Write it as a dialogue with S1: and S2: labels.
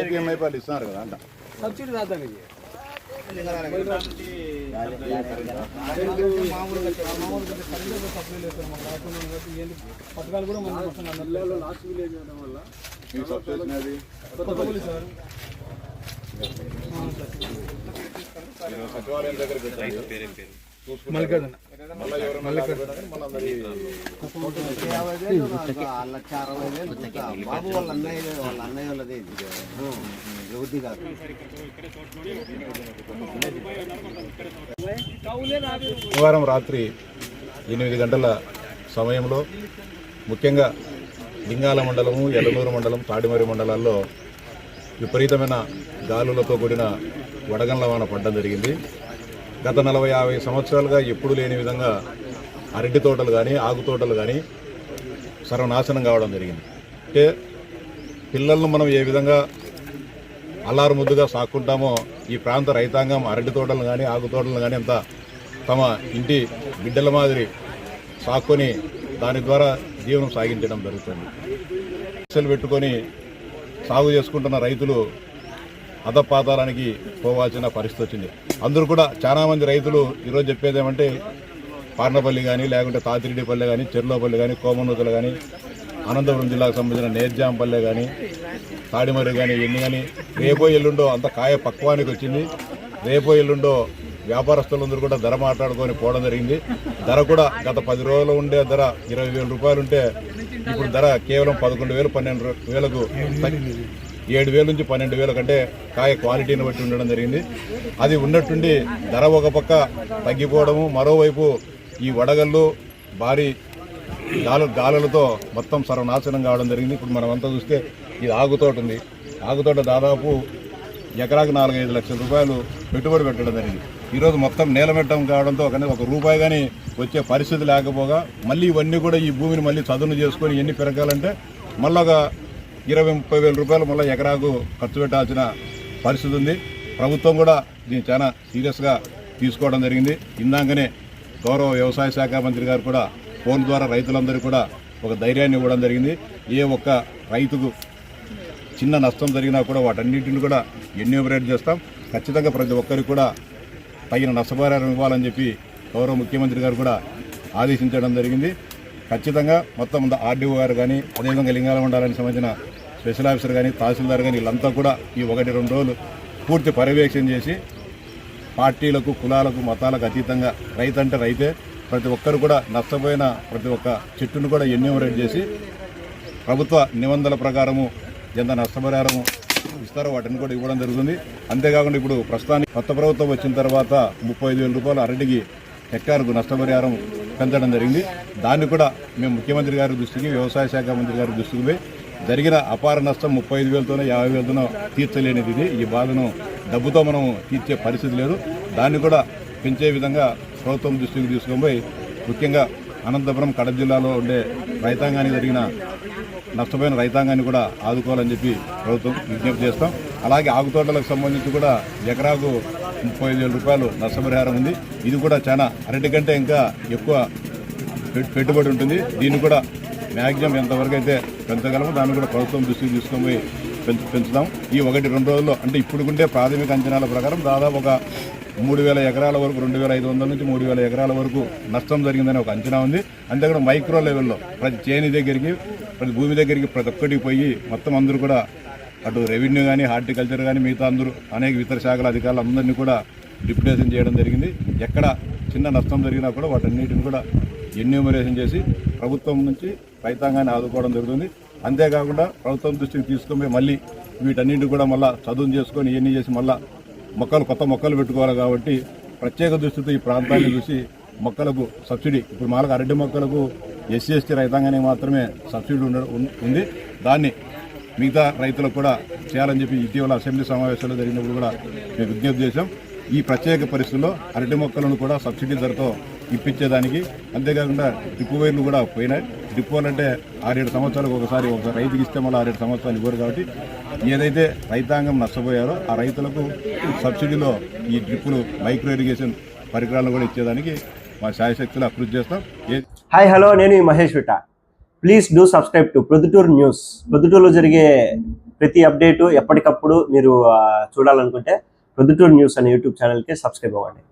S1: ఏపీఎంఐ పాలు ఇస్తున్నారు కదా అంట.
S2: సబ్సిడీ రాద్దాం ఇది. పథకాలు కూడా మనం లాస్ట్ విలేజ్ అవడం వల్ల
S1: సచివాలయం దగ్గర.
S2: మల్లికార్జున
S3: బాబు వాళ్ళ అన్నయ్య వాళ్ళ అన్నయ్య వాళ్ళది. యువతి
S1: శనివారం రాత్రి ఎనిమిది గంటల సమయంలో ముఖ్యంగా లింగాల మండలము ఎల్లనూరు మండలం తాడిమరి మండలాల్లో విపరీతమైన గాలులతో కూడిన వడగండ్ల వాన పడడం జరిగింది గత నలభై యాభై సంవత్సరాలుగా ఎప్పుడు లేని విధంగా అరటి తోటలు కానీ ఆకు తోటలు కానీ సర్వనాశనం కావడం జరిగింది. అంటే పిల్లలను మనం ఏ విధంగా అల్లారు ముద్దుగా సాక్కుంటామో ఈ ప్రాంత రైతాంగం అరటి తోటలను కానీ ఆకు తోటలను కానీ అంత తమ ఇంటి బిడ్డల మాదిరి సాక్కొని దాని ద్వారా జీవనం సాగించడం జరుగుతుంది. పైసలు పెట్టుకొని సాగు చేసుకుంటున్న రైతులు అధపాతాలానికి పోవాల్సిన పరిస్థితి వచ్చింది. అందరూ కూడా చాలామంది రైతులు ఈరోజు చెప్పేది ఏమంటే పార్నపల్లి కానీ లేకుంటే తాతిరెడ్డిపల్లె కానీ చెర్లోపల్లి కానీ కోమనూతలు కానీ అనంతపురం జిల్లాకు సంబంధించిన నేర్జాంపల్లె కానీ తాడిమర్రి కానీ ఎన్ని కానీ రేపో ఎల్లుండో అంత కాయ పక్వానికి వచ్చింది. రేపో ఎల్లుండో వ్యాపారస్తులందరూ కూడా ధర మాట్లాడుకొని పోవడం జరిగింది. ధర కూడా గత పది రోజులు ఉండే ధర ఇరవై వేల రూపాయలు ఉంటే ఇప్పుడు ధర కేవలం పదకొండు వేలు పన్నెండు వేలకు ఏడు వేల నుంచి పన్నెండు వేల కంటే కాయ క్వాలిటీని బట్టి ఉండడం జరిగింది. అది ఉన్నట్టుండి ధర ఒక పక్క తగ్గిపోవడము మరోవైపు ఈ వడగళ్ళు భారీ గాలు గాలులతో మొత్తం సర్వనాశనం కావడం జరిగింది. ఇప్పుడు మనం అంతా చూస్తే ఇది ఆగుతోట ఉంది. ఆగుతోట దాదాపు ఎకరాకు నాలుగైదు లక్షల రూపాయలు పెట్టుబడి పెట్టడం జరిగింది. ఈరోజు మొత్తం నేలమెట్టం కావడంతో కానీ ఒక రూపాయి కానీ వచ్చే పరిస్థితి లేకపోగా మళ్ళీ ఇవన్నీ కూడా ఈ భూమిని మళ్ళీ చదును చేసుకొని ఎన్ని పెరగాలంటే మళ్ళీ ఒక ఇరవై ముప్పై వేల రూపాయలు మళ్ళీ ఎకరాకు ఖర్చు పెట్టాల్సిన పరిస్థితి ఉంది. ప్రభుత్వం కూడా దీన్ని చాలా సీరియస్గా తీసుకోవడం జరిగింది. ఇందాకనే గౌరవ వ్యవసాయ శాఖ మంత్రి గారు కూడా ఫోన్ ద్వారా రైతులందరికీ కూడా ఒక ధైర్యాన్ని ఇవ్వడం జరిగింది. ఏ ఒక్క రైతుకు చిన్న నష్టం జరిగినా కూడా వాటన్నింటిని కూడా ఎన్యూమరేట్ చేస్తాం. ఖచ్చితంగా ప్రతి ఒక్కరికి కూడా తగిన నష్టపరిహారం ఇవ్వాలని చెప్పి గౌరవ ముఖ్యమంత్రి గారు కూడా ఆదేశించడం జరిగింది. ఖచ్చితంగా మొత్తం ఆర్డీఓ గారు కానీ అదేవిధంగా లింగాల మండలానికి సంబంధించిన స్పెషల్ ఆఫీసర్ కానీ తహసీల్దార్ కానీ వీళ్ళంతా కూడా ఈ ఒకటి రెండు రోజులు పూర్తి పర్యవేక్షణ చేసి పార్టీలకు కులాలకు మతాలకు అతీతంగా రైతు అంటే రైతే ప్రతి ఒక్కరు కూడా నష్టపోయిన ప్రతి ఒక్క చెట్టును కూడా ఎన్యూమరేట్ చేసి ప్రభుత్వ నిబంధనల ప్రకారము ఎంత నష్టపరిహారము ఇస్తారో వాటిని కూడా ఇవ్వడం జరుగుతుంది. అంతేకాకుండా ఇప్పుడు ప్రస్తుతానికి కొత్త ప్రభుత్వం వచ్చిన తర్వాత ముప్పై వేల రూపాయలు అరటికి హెక్టార్కు నష్టపరిహారం పెంచడం జరిగింది. దాన్ని కూడా మేము ముఖ్యమంత్రి గారి దృష్టికి వ్యవసాయ శాఖ మంత్రి గారి దృష్టికి పోయి జరిగిన అపార నష్టం ముప్పై ఐదు వేలతోనో యాభై వేలతోనో తీర్చలేనిది ఇది. ఈ బాధను డబ్బుతో మనం తీర్చే పరిస్థితి లేదు. దాన్ని కూడా పెంచే విధంగా ప్రభుత్వం దృష్టికి తీసుకొని ముఖ్యంగా అనంతపురం కడప జిల్లాలో ఉండే రైతాంగానికి జరిగిన నష్టపోయిన రైతాంగాన్ని కూడా ఆదుకోవాలని చెప్పి ప్రభుత్వం విజ్ఞప్తి చేస్తాం. అలాగే ఆకుతోటలకు సంబంధించి కూడా ఎకరాకు ముప్పై ఐదు వేల రూపాయలు నష్టపరిహారం ఉంది. ఇది కూడా చాలా అరటి కంటే ఇంకా ఎక్కువ పెట్టుబడి ఉంటుంది. దీన్ని కూడా మ్యాక్సిమం ఎంతవరకు అయితే పెంచగలమో దాన్ని కూడా ప్రభుత్వం దృష్టికి తీసుకొని పెంచు పెంచుదాం. ఈ ఒకటి రెండు రోజుల్లో అంటే ఇప్పుడుకుంటే ప్రాథమిక అంచనాల ప్రకారం దాదాపు ఒక మూడు వేల ఎకరాల వరకు రెండు వేల ఐదు వందల నుంచి మూడు వేల ఎకరాల వరకు నష్టం జరిగిందని ఒక అంచనా ఉంది. అంతేకాకుండా మైక్రో లెవెల్లో ప్రతి చేని దగ్గరికి ప్రతి భూమి దగ్గరికి ప్రతి ఒక్కటికి పోయి మొత్తం అందరూ కూడా అటు రెవెన్యూ కానీ హార్టికల్చర్ కానీ మిగతా అందరూ అనేక ఇతర శాఖల అధికారులు అందరినీ కూడా డిప్యుటేషన్ చేయడం జరిగింది. ఎక్కడ చిన్న నష్టం జరిగినా కూడా వాటన్నిటిని కూడా ఎన్యూమరేషన్ చేసి ప్రభుత్వం నుంచి రైతాంగాన్ని ఆదుకోవడం జరుగుతుంది. అంతేకాకుండా ప్రభుత్వం దృష్టికి తీసుకుని మళ్ళీ వీటన్నింటి కూడా మళ్ళీ చదువు చేసుకొని ఇవన్నీ చేసి మళ్ళీ మొక్కలు కొత్త మొక్కలు పెట్టుకోవాలి కాబట్టి ప్రత్యేక దృష్టితో ఈ ప్రాంతాన్ని చూసి మొక్కలకు సబ్సిడీ ఇప్పుడు మాలకు అరటి మొక్కలకు ఎస్సీ ఎస్టీ రైతాంగానికి మాత్రమే సబ్సిడీ ఉండ ఉంది. దాన్ని మిగతా రైతులకు కూడా చేయాలని చెప్పి ఇటీవల అసెంబ్లీ సమావేశాల్లో జరిగినప్పుడు కూడా మేము విజ్ఞప్తి చేశాం. ఈ ప్రత్యేక పరిస్థితుల్లో అరటి మొక్కలను కూడా సబ్సిడీ ధరతో ఇప్పించేదానికి. అంతేకాకుండా డ్రిప్ వైర్లు కూడా పోయినాయి. డ్రిప్ వైర్లు అంటే ఆరేడు సంవత్సరాలకు ఒకసారి ఒకసారి రైతుకి ఇస్తే మళ్ళీ ఆరేడు సంవత్సరాలు ఇవ్వరు కాబట్టి ఏదైతే రైతాంగం నష్టపోయారో ఆ రైతులకు సబ్సిడీలో ఈ డ్రిప్పులు మైక్రో ఇరిగేషన్ పరికరాలను కూడా ఇచ్చేదానికి మా శాయశక్తులు కృషి చేస్తాం.
S4: హాయ్ హలో నేను ఈ Mahesh విట please do subscribe to Proddatur news ప్రొద్దుటూరులో జరిగే ప్రతి అప్డేటు ఎప్పటికప్పుడు మీరు చూడాలనుకుంటే ప్రొద్దుటూరు న్యూస్ అనే యూట్యూబ్ ఛానల్కి సబ్స్క్రైబ్ అవ్వండి.